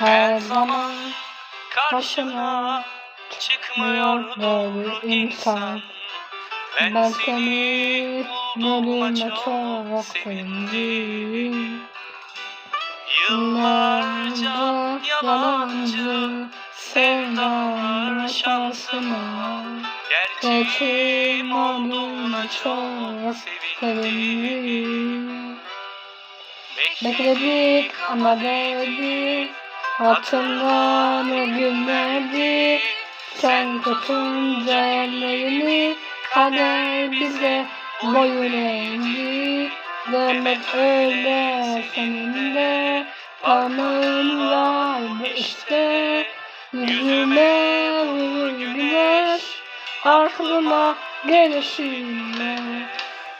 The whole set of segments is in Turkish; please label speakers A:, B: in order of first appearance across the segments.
A: Her zaman karşına çıkmıyor doğru insan. Ben seni bulduğuma çok sevindim. Yıllarca yalancı sevdam şansıma. Gerçeğim olduğuna çok sevindim Bekledik ama değdik Hatırla ne günlerdi. Sen tutunca ellerini Kader bize boyun eğdi. Demek öyle senin de Parmağın var mı işte. Yüzüme vurur güneş Aklıma gelişinle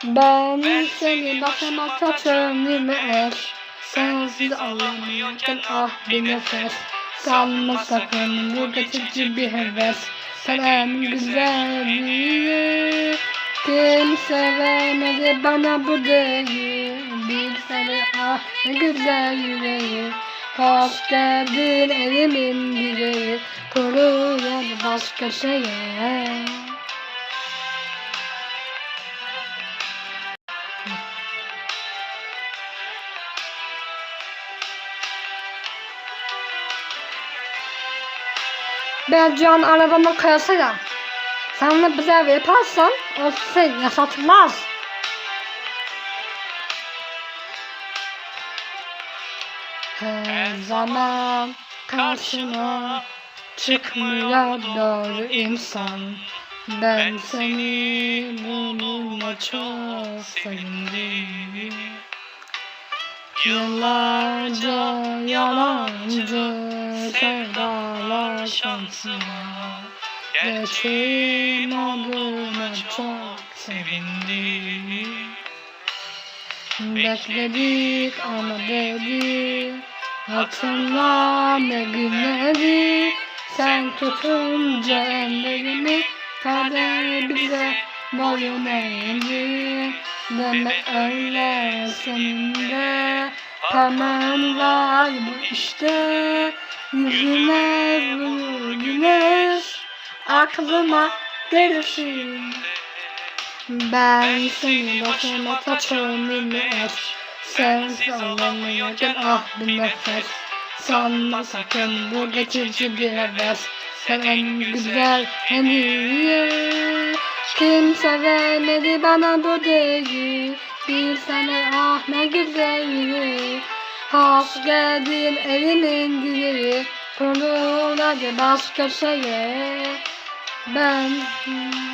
A: Ben seni başlamakta çömlüme eş Sensiz anlamıyorken ah bir nefes. Sanma sakın bu geçici bir heves. Sen en güzelliği Kimse vermedi bana bu deği Bir seni ah ne güzel yüreği. Geldin elimin direği Kuru ya da başka şeye Ben can arabama koyasaydım. Sen de bize yaparsan o size yaşatmaz. Her zaman karşına çıkmıyor doğru insan. Ben seni bununla çok sevindim. Yıllarca yalancı şansıma Geçim olduğuna çok sevindim. Bekledik ama dedik Hatırla ne günleri. Sen tutunca ellerimi Kader bize boyun eğdi. Demek öyle senin de Parmağın var bu işte Yüzüme güneş Aklıma gelir şimdi Ben seni başıma taçıyorum et Sensiz anlamıyorken ah bir nefes. Sanma sakın bu geçici bir heves. Sen en güzel en iyi. Kimse vermedi bana bu değeri. Bir sene ah ne güzel. Hoş geldin evimin dileği Kurul hadi başka şeye Ben